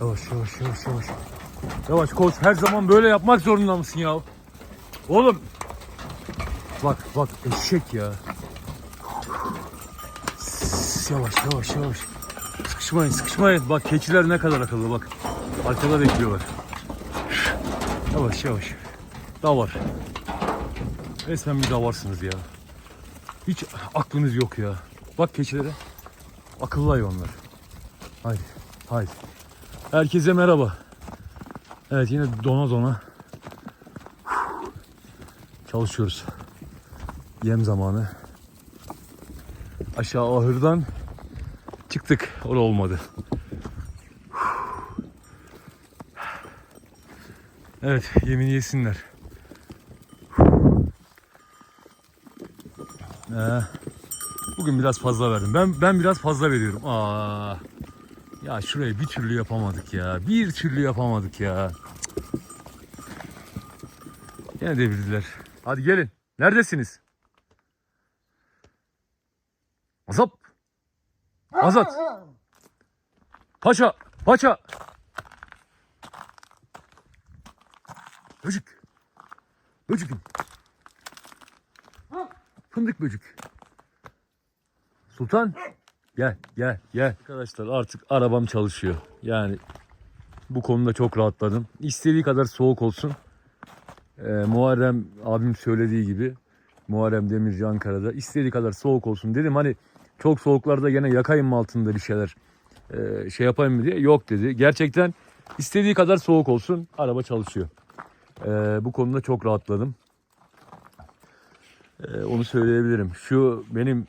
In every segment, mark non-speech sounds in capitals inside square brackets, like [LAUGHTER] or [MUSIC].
Yavaş yavaş yavaş yavaş. Yavaş koç her zaman böyle yapmak zorunda mısın ya? Oğlum. Bak bak eşek ya. Yavaş yavaş yavaş. Sıkışmayın sıkışmayın. Bak keçiler ne kadar akıllı bak. Arkada bekliyorlar. Yavaş yavaş. Davar. Resmen bir davarsınız ya. Hiç aklınız yok ya. Bak keçilere. Akıllı hayvanlar. Haydi. Haydi. Herkese merhaba. Evet yine dona dona. Çalışıyoruz. Yem zamanı. Aşağı ahırdan çıktık. O olmadı. Evet yemini yesinler. Ee, bugün biraz fazla verdim. Ben ben biraz fazla veriyorum. Aa. Ya şurayı bir türlü yapamadık ya. Bir türlü yapamadık ya. Yine devirdiler. Hadi gelin. Neredesiniz? Azap. Azat. Paşa. Paşa. Böcük. Böcüküm. Fındık böcük. Sultan. Gel gel gel. Arkadaşlar artık arabam çalışıyor. Yani bu konuda çok rahatladım. İstediği kadar soğuk olsun. Ee, Muharrem abim söylediği gibi Muharrem Demirci Ankara'da istediği kadar soğuk olsun dedim hani çok soğuklarda gene yakayım mı altında bir şeyler ee, şey yapayım mı diye yok dedi. Gerçekten istediği kadar soğuk olsun araba çalışıyor. Ee, bu konuda çok rahatladım. Ee, onu söyleyebilirim. Şu benim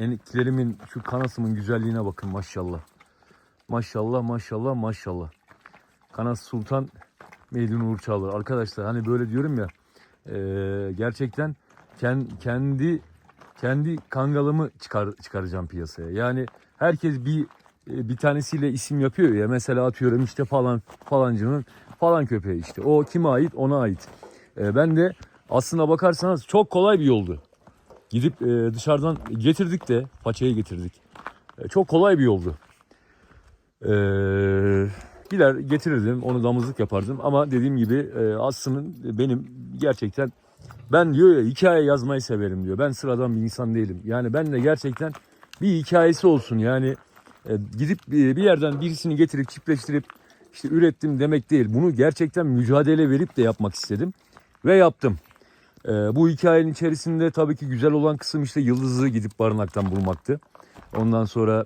eniklerimin şu kanasımın güzelliğine bakın maşallah. Maşallah maşallah maşallah. Kanas Sultan Meydin Uğur Çağlar. Arkadaşlar hani böyle diyorum ya e, gerçekten ken- kendi kendi kangalımı çıkar, çıkaracağım piyasaya. Yani herkes bir e, bir tanesiyle isim yapıyor ya. Mesela atıyorum işte falan falancının falan köpeği işte. O kime ait? Ona ait. E, ben de aslına bakarsanız çok kolay bir yoldu. Gidip e, dışarıdan getirdik de paçayı getirdik. E, çok kolay bir yoldu. E, gider getirirdim onu damızlık yapardım ama dediğim gibi e, aslının benim gerçekten ben diyor ya hikaye yazmayı severim diyor. Ben sıradan bir insan değilim. Yani ben de gerçekten bir hikayesi olsun yani e, gidip bir bir yerden birisini getirip çiftleştirip işte ürettim demek değil. Bunu gerçekten mücadele verip de yapmak istedim ve yaptım. Ee, bu hikayenin içerisinde tabii ki güzel olan kısım işte Yıldız'ı gidip barınaktan bulmaktı. Ondan sonra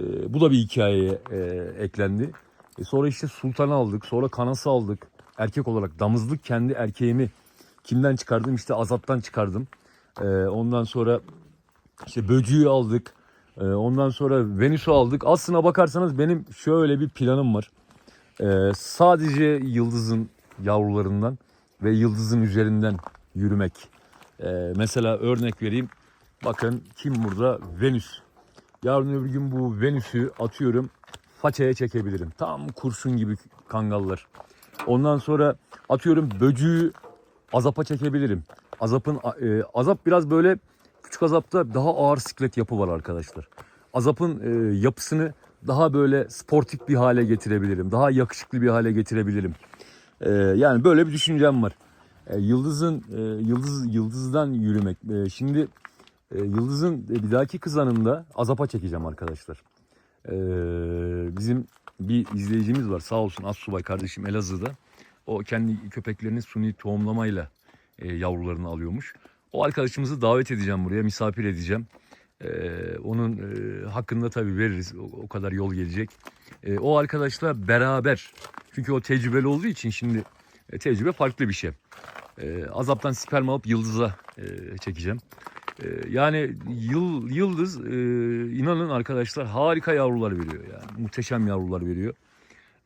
e, bu da bir hikayeye e, eklendi. E, sonra işte Sultan'ı aldık, sonra Kanas'ı aldık. Erkek olarak damızlık kendi erkeğimi kimden çıkardım? İşte Azat'tan çıkardım. E, ondan sonra işte Böcü'yü aldık. E, ondan sonra Venüs'ü aldık. Aslına bakarsanız benim şöyle bir planım var. E, sadece Yıldız'ın yavrularından ve Yıldız'ın üzerinden yürümek. Ee, mesela örnek vereyim. Bakın kim burada? Venüs. Yarın öbür gün bu Venüs'ü atıyorum façaya çekebilirim. Tam kurşun gibi kangallar. Ondan sonra atıyorum böcüğü azapa çekebilirim. Azapın e, azap biraz böyle küçük azapta daha ağır siklet yapı var arkadaşlar. Azapın e, yapısını daha böyle sportif bir hale getirebilirim. Daha yakışıklı bir hale getirebilirim. E, yani böyle bir düşüncem var. E, Yıldız'ın e, Yıldız Yıldız'dan yürümek. E, şimdi e, Yıldız'ın e, bir dahaki kızanında azapa çekeceğim arkadaşlar. E, bizim bir izleyicimiz var sağ olsun Assubay kardeşim Elazığ'da. O kendi köpeklerini suni tohumlamayla e, yavrularını alıyormuş. O arkadaşımızı davet edeceğim buraya, misafir edeceğim. E, onun e, hakkında tabii veririz. O, o kadar yol gelecek. E, o arkadaşla beraber. Çünkü o tecrübeli olduğu için şimdi e, tecrübe farklı bir şey. E, azaptan sperm alıp yıldıza e, çekeceğim. E, yani yıl, yıldız e, inanın arkadaşlar harika yavrular veriyor. Yani muhteşem yavrular veriyor.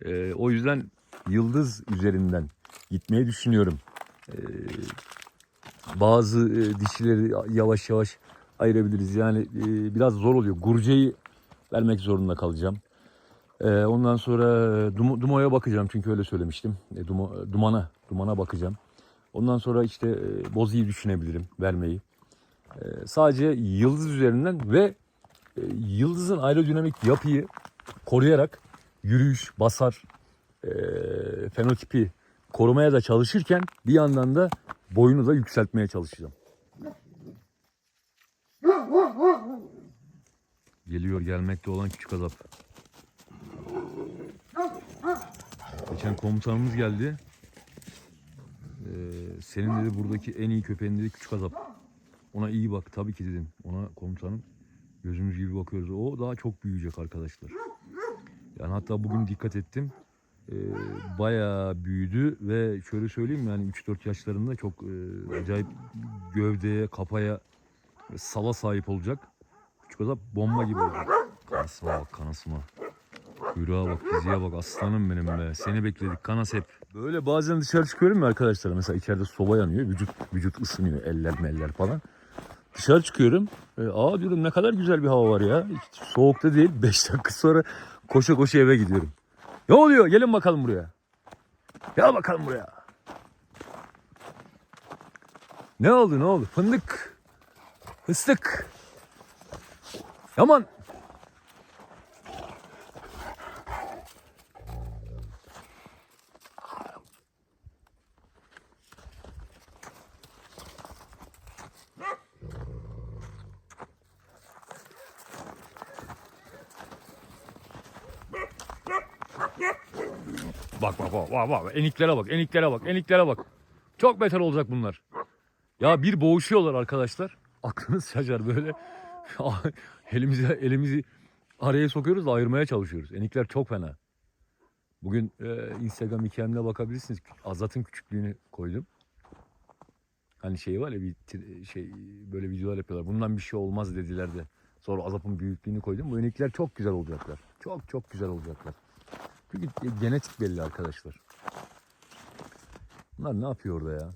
E, o yüzden yıldız üzerinden gitmeyi düşünüyorum. E, bazı e, dişileri yavaş yavaş ayırabiliriz. Yani e, biraz zor oluyor. Gurceyi vermek zorunda kalacağım. E, ondan sonra Dum- Dumo'ya bakacağım çünkü öyle söylemiştim. E, Dumo, dumana, dumana bakacağım. Ondan sonra işte e, Bozi'yi düşünebilirim vermeyi. E, sadece yıldız üzerinden ve e, yıldızın aerodinamik yapıyı koruyarak yürüyüş, basar, e, fenotipi korumaya da çalışırken bir yandan da boyunu da yükseltmeye çalışacağım. Geliyor gelmekte olan küçük azap. Geçen komutanımız geldi. Ee, senin dedi buradaki en iyi köpeğin dedi küçük azap. Ona iyi bak tabii ki dedim. Ona komutanım gözümüz gibi bakıyoruz. O daha çok büyüyecek arkadaşlar. Yani hatta bugün dikkat ettim. Ee, bayağı büyüdü ve şöyle söyleyeyim yani 3-4 yaşlarında çok e, acayip gövdeye, kafaya ve sala sahip olacak. Küçük azap bomba gibi olacak. Kanasıma bak kanasıma. Kuyruğa bak, diziye bak aslanım benim be. Seni bekledik kanas hep. Böyle bazen dışarı çıkıyorum ya arkadaşlar. Mesela içeride soba yanıyor. Vücut vücut ısınıyor. Eller meller falan. Dışarı çıkıyorum. E, Aa diyorum ne kadar güzel bir hava var ya. Hiç soğukta değil. [LAUGHS] 5 dakika sonra koşa koşa eve gidiyorum. Ne oluyor? Gelin bakalım buraya. Gel bakalım buraya. Ne oldu ne oldu? Fındık. Fıstık. Yaman. Bak bak bak bak. Eniklere bak, eniklere bak, eniklere bak. Çok beter olacak bunlar. Ya bir boğuşuyorlar arkadaşlar. [LAUGHS] Aklınız şaşar böyle. [LAUGHS] elimizi elimizi araya sokuyoruz da ayırmaya çalışıyoruz. Enikler çok fena. Bugün e, Instagram hikayemde bakabilirsiniz. Azat'ın küçüklüğünü koydum. Hani şey var ya bir şey böyle videolar yapıyorlar. Bundan bir şey olmaz dediler de. Sonra Azap'ın büyüklüğünü koydum. Bu enikler çok güzel olacaklar. Çok çok güzel olacaklar. Çünkü genetik belli arkadaşlar. Bunlar ne yapıyor orada ya?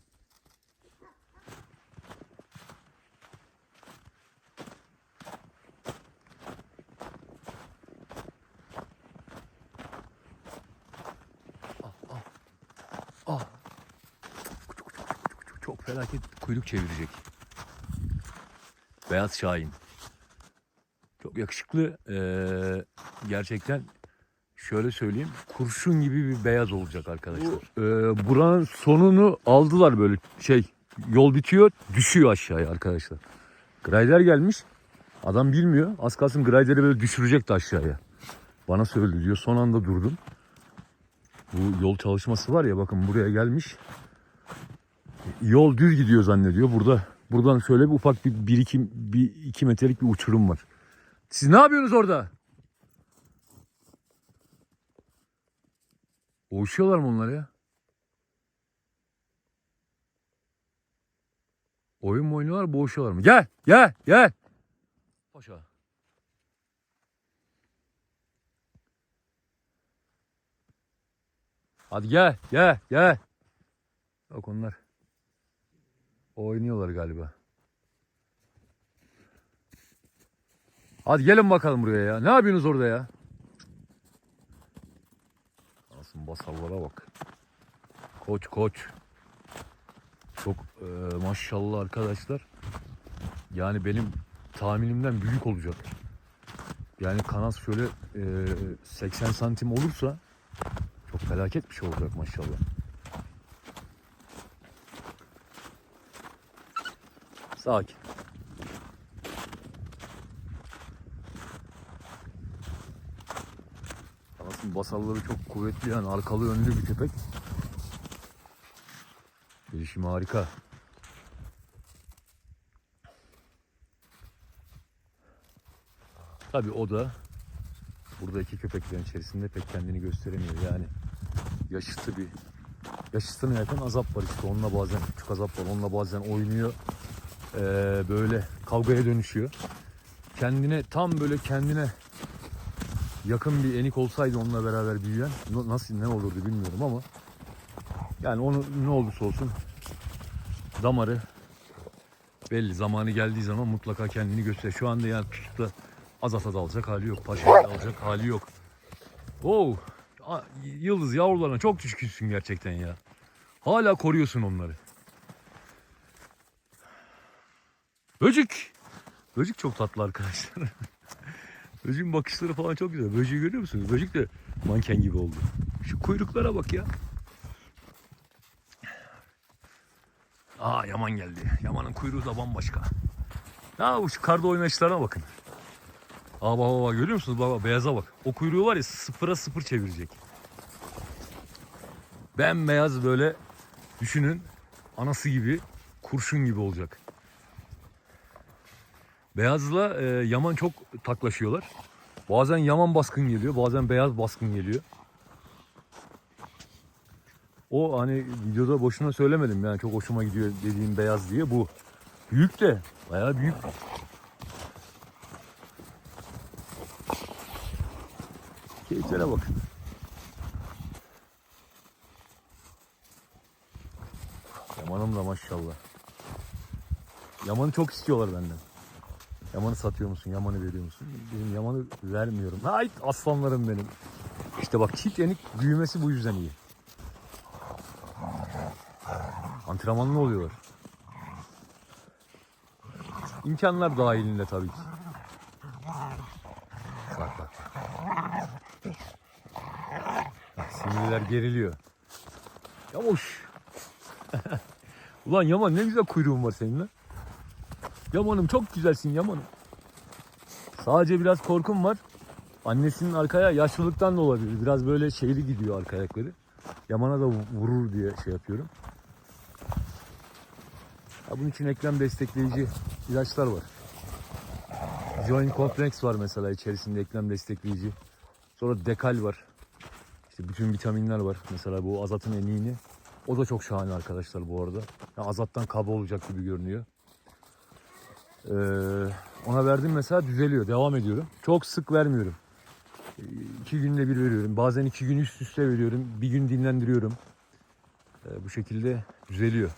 Çok felaket kuyruk çevirecek. Beyaz Şahin. Çok yakışıklı. Ee, gerçekten şöyle söyleyeyim. Kurşun gibi bir beyaz olacak arkadaşlar. Ee, buranın sonunu aldılar böyle şey. Yol bitiyor düşüyor aşağıya arkadaşlar. Grider gelmiş. Adam bilmiyor. Az kalsın Grider'i böyle düşürecekti aşağıya. Bana söyledi diyor. Son anda durdum. Bu yol çalışması var ya bakın buraya gelmiş. Yol düz gidiyor zannediyor. Burada buradan şöyle bir ufak bir, bir iki, bir iki metrelik bir uçurum var. Siz ne yapıyorsunuz orada? Boğuşuyorlar mı onlar ya? Oyun mu oynuyorlar, boğuşuyorlar mı? Gel, gel, gel. Paşa. Hadi gel, gel, gel. Bak onlar. Oynuyorlar galiba. Hadi gelin bakalım buraya ya. Ne yapıyorsunuz orada ya? Basallara bak. Koç koç. Çok e, maşallah arkadaşlar. Yani benim tahminimden büyük olacak. Yani kanat şöyle e, 80 santim olursa çok felaket bir şey olacak maşallah. Sakin. Basalları çok kuvvetli yani arkalı önlü bir köpek. Gelişim harika. Tabi o da buradaki köpeklerin içerisinde pek kendini gösteremiyor. Yani yaşıtı bir yaşıtına yakın azap var işte. Onunla bazen küçük azap var. Onunla bazen oynuyor. Ee, böyle kavgaya dönüşüyor. Kendine tam böyle kendine yakın bir enik olsaydı onunla beraber büyüyen nasıl ne olurdu bilmiyorum ama yani onu ne olursa olsun damarı belli zamanı geldiği zaman mutlaka kendini göster. Şu anda yani tutup da Azat'a da alacak hali yok. Paşa'ya da alacak hali yok. Oo, Yıldız yavrularına çok düşkünsün gerçekten ya. Hala koruyorsun onları. Böcük. Böcük çok tatlı arkadaşlar. [LAUGHS] Böceğin bakışları falan çok güzel. Böceği görüyor musunuz? Böcek de manken gibi oldu. Şu kuyruklara bak ya. Aa Yaman geldi. Yaman'ın kuyruğu da bambaşka. Ya bu şu karda oynayışlarına bakın. Aa baba baba görüyor musunuz? Baba beyaza bak. O kuyruğu var ya sıfıra sıfır çevirecek. Bembeyaz böyle düşünün anası gibi kurşun gibi olacak. Beyazla e, yaman çok taklaşıyorlar. Bazen yaman baskın geliyor, bazen beyaz baskın geliyor. O hani videoda boşuna söylemedim yani çok hoşuma gidiyor dediğim beyaz diye bu. Büyük de, bayağı büyük. Keyiflere bakın. Yaman'ım da maşallah. Yaman'ı çok istiyorlar benden. Yaman'ı satıyor musun? Yaman'ı veriyor musun? Benim Yaman'ı vermiyorum. Hayt aslanlarım benim. İşte bak çift yenik büyümesi bu yüzden iyi. Antrenmanlı oluyorlar. İmkanlar dahilinde tabii ki. Bak bak. Bak, Sinirler geriliyor. Yamuş. [LAUGHS] Ulan Yaman ne güzel kuyruğun var senin lan. Yaman'ım çok güzelsin Yaman'ım. Sadece biraz korkum var. Annesinin arkaya yaşlılıktan da olabilir. Biraz böyle şeyli gidiyor arka ayakları. Yaman'a da vurur diye şey yapıyorum. Ya bunun için eklem destekleyici ilaçlar var. Joint Complex var mesela içerisinde eklem destekleyici. Sonra Dekal var. İşte bütün vitaminler var. Mesela bu azatın eniğini. O da çok şahane arkadaşlar bu arada. Ya azattan kaba olacak gibi görünüyor. Ee, ona verdim mesela düzeliyor. Devam ediyorum. Çok sık vermiyorum. Ee, iki günde bir veriyorum. Bazen iki gün üst üste veriyorum. Bir gün dinlendiriyorum. Ee, bu şekilde düzeliyor.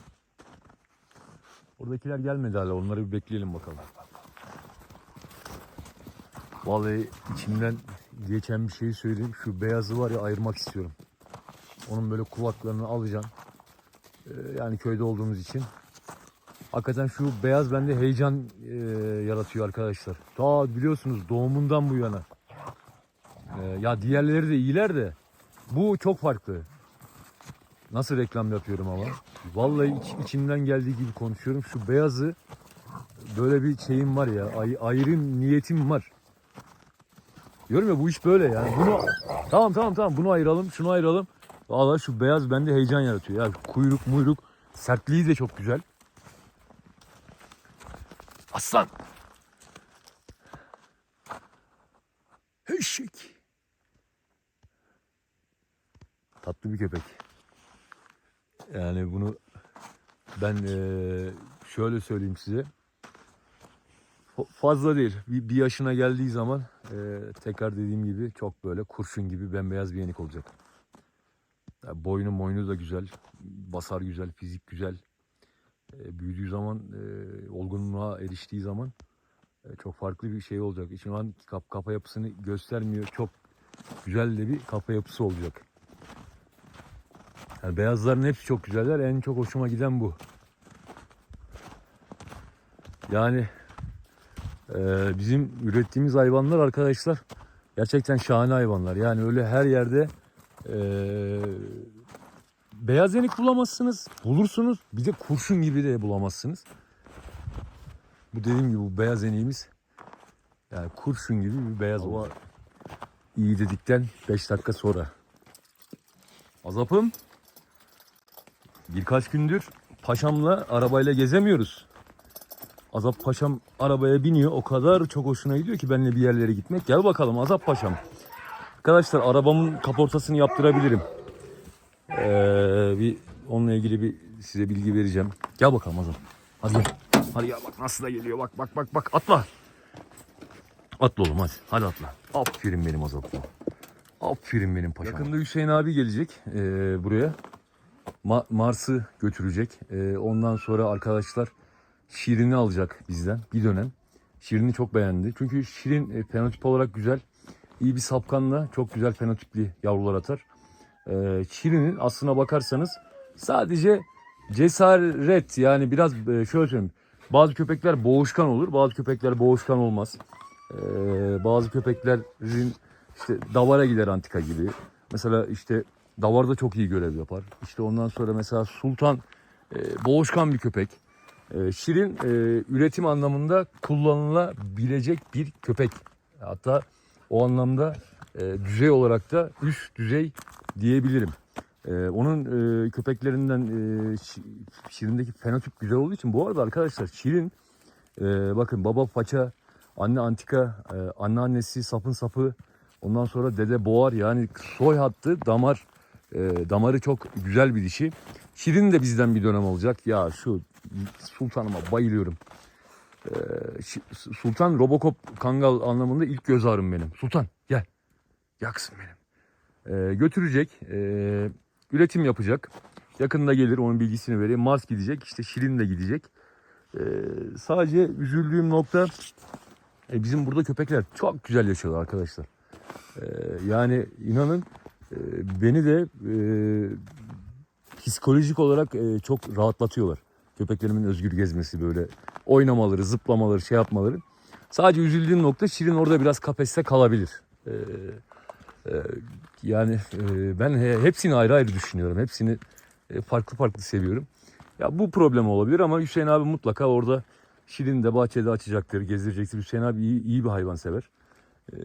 Oradakiler gelmedi hala. Onları bir bekleyelim bakalım. Vallahi içimden geçen bir şeyi söyleyeyim. Şu beyazı var ya ayırmak istiyorum. Onun böyle kulaklarını alacağım. Ee, yani köyde olduğumuz için. Hakikaten şu beyaz bende heyecan e, yaratıyor arkadaşlar. Ta biliyorsunuz doğumundan bu yana. Ee, ya diğerleri de iyiler de bu çok farklı. Nasıl reklam yapıyorum ama. Vallahi iç- içimden geldiği gibi konuşuyorum. Şu beyazı böyle bir şeyim var ya. Ay, ayrı niyetim var. Diyorum ya bu iş böyle yani. Bunu tamam tamam tamam bunu ayıralım, şunu ayıralım. Vallahi şu beyaz bende heyecan yaratıyor. Ya kuyruk muyruk sertliği de çok güzel. Aslan. Eşek. Tatlı bir köpek. Yani bunu ben eee, şöyle söyleyeyim size. Fa- Fazla değil. Bir, bir yaşına geldiği zaman eee, tekrar dediğim gibi çok böyle kurşun gibi bembeyaz bir yenik olacak. Ya boynu boynu da güzel. Basar güzel, fizik güzel. E, büyüdüğü zaman, e, olgunluğa eriştiği zaman e, çok farklı bir şey olacak. Şu an kap, kafa yapısını göstermiyor. Çok güzel de bir kafa yapısı olacak. Yani beyazların hepsi çok güzeller. En çok hoşuma giden bu. Yani e, bizim ürettiğimiz hayvanlar arkadaşlar gerçekten şahane hayvanlar. Yani öyle her yerde e, beyaz yenik bulamazsınız. Bulursunuz. Bir de kurşun gibi de bulamazsınız. Bu dediğim gibi bu beyaz yeniğimiz yani kurşun gibi bir beyaz olacak. İyi dedikten 5 dakika sonra. Azap'ım birkaç gündür paşamla arabayla gezemiyoruz. Azap paşam arabaya biniyor. O kadar çok hoşuna gidiyor ki benimle bir yerlere gitmek. Gel bakalım Azap paşam. Arkadaşlar arabamın kaportasını yaptırabilirim. Ee, bir onunla ilgili bir size bilgi vereceğim. Gel bakalım Azam. Hadi gel. Hadi gel bak nasıl da geliyor. Bak bak bak bak atla. Atla oğlum hadi. Hadi atla. Aferin benim Azap'ım. Aferin benim paşam. Yakında Hüseyin abi gelecek ee, buraya. Ma- Mars'ı götürecek. Ee, ondan sonra arkadaşlar Şirin'i alacak bizden bir dönem. Şirin'i çok beğendi. Çünkü Şirin e, fenotip olarak güzel. İyi bir sapkanla çok güzel fenotipli yavrular atar. Ee, Şirin'in aslına bakarsanız sadece cesaret yani biraz e, şöyle söyleyeyim. Bazı köpekler boğuşkan olur, bazı köpekler boğuşkan olmaz. Ee, bazı köpeklerin işte davara gider antika gibi. Mesela işte davar da çok iyi görev yapar. İşte ondan sonra mesela sultan e, boğuşkan bir köpek. E, şirin e, üretim anlamında kullanılabilecek bir köpek. Hatta o anlamda e, düzey olarak da üst düzey diyebilirim. E, onun e, köpeklerinden e, Şi- Şirin'deki fenotip güzel olduğu için bu arada arkadaşlar Şirin e, bakın baba paça, anne antika, e, anneannesi sapın sapı, ondan sonra dede boğar yani soy hattı damar e, damarı çok güzel bir dişi. Şirin de bizden bir dönem olacak. Ya şu sultanıma bayılıyorum. E, Sultan Robocop Kangal anlamında ilk göz ağrım benim. Sultan gel. Yaksın benim. E, götürecek. e, üretim yapacak. Yakında gelir onun bilgisini vereyim. Mars gidecek. işte Şirin de gidecek. E, sadece üzüldüğüm nokta bizim burada köpekler çok güzel yaşıyorlar arkadaşlar. Yani inanın beni de psikolojik olarak çok rahatlatıyorlar. Köpeklerimin özgür gezmesi böyle oynamaları, zıplamaları, şey yapmaları. Sadece üzüldüğüm nokta Şirin orada biraz kafeste kalabilir. E, e, yani e, ben he- hepsini ayrı ayrı düşünüyorum. Hepsini e, farklı farklı seviyorum. Ya bu problem olabilir ama Hüseyin abi mutlaka orada Şirin de bahçede açacaktır, gezdirecektir. Hüseyin abi iyi, iyi bir hayvan sever. Ee,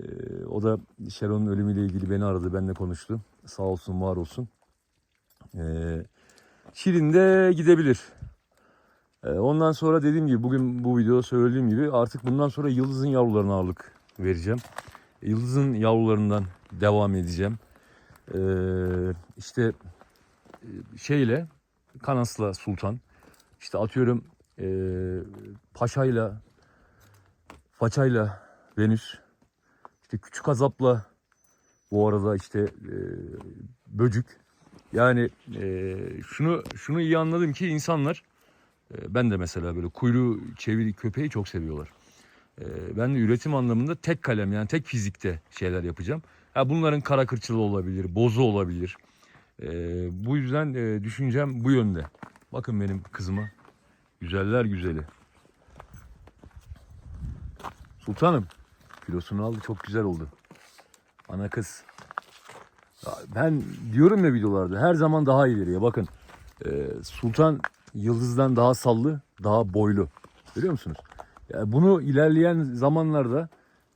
o da Şeron'un ölümüyle ilgili beni aradı, benimle konuştu. Sağ olsun, var olsun. Ee, Şirin de gidebilir. Ee, ondan sonra dediğim gibi bugün bu videoda söylediğim gibi artık bundan sonra Yıldız'ın yavrularına ağırlık vereceğim. Yıldız'ın yavrularından devam edeceğim. Ee, işte e, şeyle Kanas'la Sultan. İşte atıyorum e, Paşa'yla Faça'yla Venüs. İşte Küçük Azap'la bu arada işte e, Böcük. Yani e, şunu şunu iyi anladım ki insanlar e, ben de mesela böyle kuyruğu çeviri köpeği çok seviyorlar. E, ben de üretim anlamında tek kalem yani tek fizikte şeyler yapacağım. Ha, bunların kara kırçılı olabilir, bozu olabilir. E, bu yüzden e, düşüncem bu yönde. Bakın benim kızıma. Güzeller güzeli. Sultanım. Kilosunu aldı çok güzel oldu. Ana kız. Ben diyorum ya videolarda her zaman daha ileriye bakın. e, Sultan Yıldız'dan daha sallı, daha boylu. Görüyor musunuz? Bunu ilerleyen zamanlarda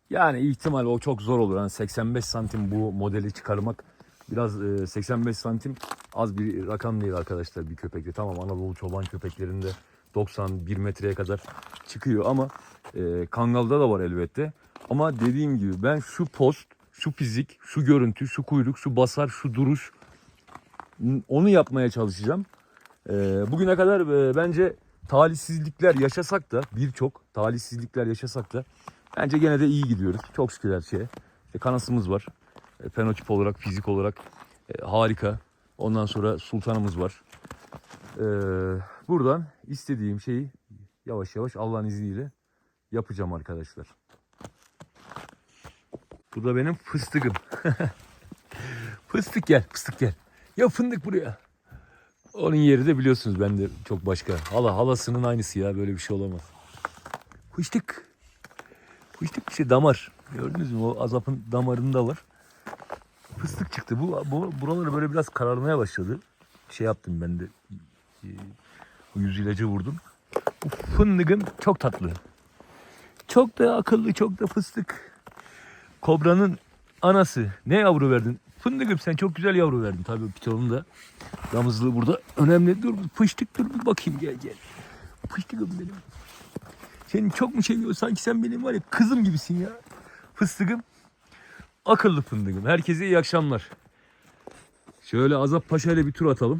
yani ihtimal o çok zor olur. Yani 85 santim bu modeli çıkarmak biraz e, 85 santim az bir rakam değil arkadaşlar bir köpekte. Tamam Anadolu çoban köpeklerinde 91 metreye kadar çıkıyor ama e, Kangal'da da var elbette. Ama dediğim gibi ben şu post, şu fizik, şu görüntü, şu kuyruk, şu basar, şu duruş onu yapmaya çalışacağım. E, bugüne kadar e, bence talihsizlikler yaşasak da birçok talihsizlikler yaşasak da bence gene de iyi gidiyoruz. Çok şükür her şeye. İşte kanasımız var. E, fenotip olarak, fizik olarak e, harika. Ondan sonra sultanımız var. E, buradan istediğim şeyi yavaş yavaş Allah'ın izniyle yapacağım arkadaşlar. Bu da benim fıstıkım. [LAUGHS] fıstık gel, fıstık gel. Ya fındık buraya. Onun yeri de biliyorsunuz ben de çok başka. Hala halasının aynısı ya böyle bir şey olamaz. Fıstık. Fıstık işte damar. Gördünüz mü o azapın damarında var. Fıstık çıktı. Bu, bu buraları böyle biraz kararmaya başladı. Şey yaptım ben de. e, yüz ilacı vurdum. Bu fındığım çok tatlı. Çok da akıllı, çok da fıstık. Kobranın anası. Ne yavru verdin? Fındıkım sen çok güzel yavru verdin. Tabii pitonun da damızlığı burada önemli. Dur bir fıştık dur bir bakayım gel gel. Fıştıkım benim. Seni çok mu seviyor? Sanki sen benim var ya kızım gibisin ya. Fıstıkım. Akıllı fındıkım. Herkese iyi akşamlar. Şöyle Azap Paşa ile bir tur atalım.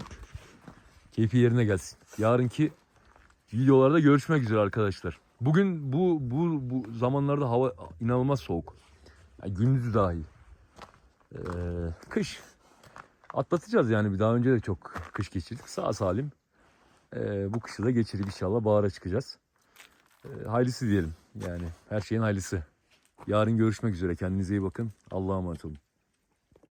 Keyfi yerine gelsin. Yarınki videolarda görüşmek üzere arkadaşlar. Bugün bu bu bu zamanlarda hava inanılmaz soğuk. Yani gündüz dahi. Ee, kış. Atlatacağız yani. Bir daha önce de çok kış geçirdik. Sağ salim. Ee, bu kışı da geçirip inşallah bahara çıkacağız. Ee, hayırlısı diyelim. Yani her şeyin hayırlısı. Yarın görüşmek üzere. Kendinize iyi bakın. Allah'a emanet olun.